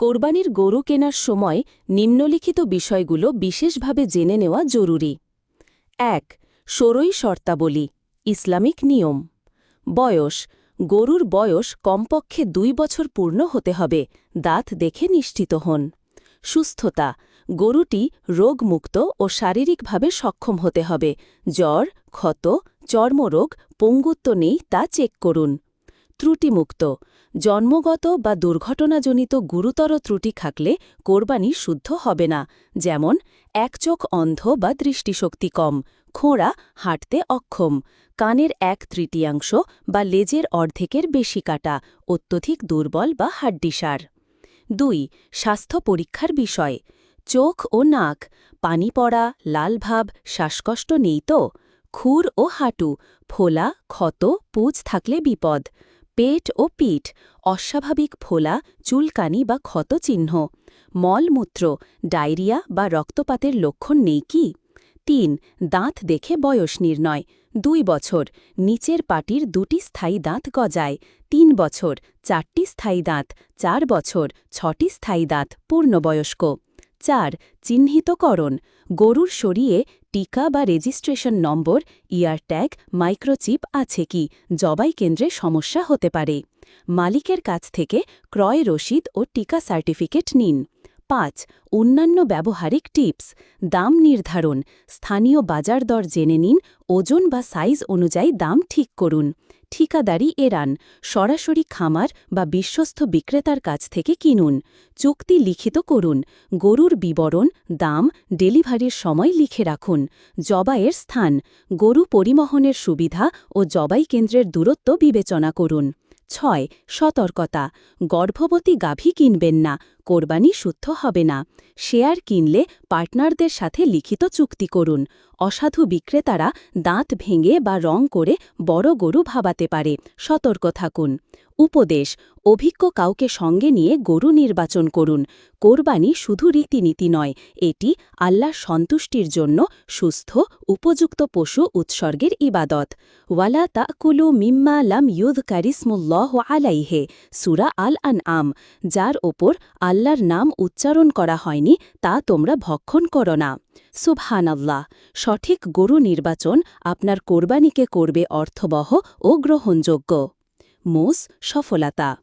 কোরবানির গরু কেনার সময় নিম্নলিখিত বিষয়গুলো বিশেষভাবে জেনে নেওয়া জরুরি। এক সরই শর্তাবলী, ইসলামিক নিয়ম। বয়স, গরুর বয়স কমপক্ষে দুই বছর পূর্ণ হতে হবে, দাঁত দেখে নিশ্চিত হন। সুস্থতা, গরুটি রোগমুক্ত ও শারীরিকভাবে সক্ষম হতে হবে, জ্বর, ক্ষত, চর্মরোগ, পঙ্গুত্ব নেই তা চেক করুন। ত্রুটিমুক্ত। জন্মগত বা দুর্ঘটনাজনিত গুরুতর ত্রুটি থাকলে কোরবানি শুদ্ধ হবে না, যেমন এক চোখ অন্ধ বা দৃষ্টিশক্তি কম, খোঁড়া, হাঁটতে অক্ষম, কানের এক তৃতীয়াংশ বা লেজের অর্ধেকের বেশি কাটা, অত্যধিক দুর্বল বা হাড্ডিসার। দুই, স্বাস্থ্য পরীক্ষার বিষয়, চোখ ও নাক, পানি পড়া লালভাব শ্বাসকষ্ট নেই তো, খুর ও হাঁটু, ফোলা, ক্ষত, পুজ থাকলে বিপদ। পেট ও পিঠ, অস্বাভাবিক ফোলা চুলকানি বা ক্ষত চিহ্ন মলমূত্র, ডায়রিয়া বা রক্তপাতের লক্ষণ নেই কি? তিন, দাঁত দেখে বয়স নির্ণয়, দুই বছর, নিচের পাটির দুটি স্থায়ী দাঁত গজায়, তিন বছর, চারটি স্থায়ী দাঁত, চার বছর, ছটি স্থায়ী দাঁত পূর্ণবয়স্ক। চার চিহ্নিতকরণ, গরুর শরীরে টিকা বা registration number, ear tag, microchip আছে কি, জবাই কেন্দ্রে সমস্যা হতে পারে। মালিকের কাছ থেকে ক্রয় রসিদ ও টিকা সার্টিফিকেট নিন। পাঁচ অন্যান্য ব্যবহারিক টিপস। দাম নির্ধারণ। স্থানীয় বাজার দর জেনে নিন। ওজন বা সাইজ অনুযায়ী দাম ঠিক করুন। ঠিকাদারি এড়ান। সরাসরি খামার বা বিশ্বস্ত বিক্রেতার কাছ থেকে কিনুন। চুক্তি লিখিত করুন। গরুর বিবরণ, দাম, ডেলিভারির সময় লিখে রাখুন। জবাইয়ের স্থান। গরু পরিবহনের সুবিধা ও জবাই কেন্দ্রের দূরত্ব বিবেচনা করুন। ছয়, সতর্কতা। গর্ভবতী গাভী কিনবেন না, কোরবানি শুদ্ধ হবে না। শেয়ার কিনলে পার্টনারদের সাথে লিখিত চুক্তি করুন। অসাধু বিক্রেতারা দাঁত ভেঙে বা রং করে বড় গরু ভাবাতে পারে। সতর্ক থাকুন। উপদেশ, অভিজ্ঞ কাউকে সঙ্গে নিয়ে গরু নির্বাচন করুন। কোরবানি শুধু রীতিনীতি নয়, এটি আল্লাহ সন্তুষ্টির জন্য সুস্থ, উপযুক্ত পশু উৎসর্গের ইবাদত। ওয়ালা তাকুলু মিম্মা লাম ইউদ কারিসমুল্লহ আলাইহে, সুরা আল আন আম যার ওপর আল্লাহর নাম উচ্চারণ করা হয়নি, তা তোমরা ভক্ষণ করো না। সুবহানাল্লাহ, সঠিক গরু নির্বাচন আপনার কোরবানিকে করবে অর্থবহ ও গ্রহণযোগ্য। মোস সফলতা।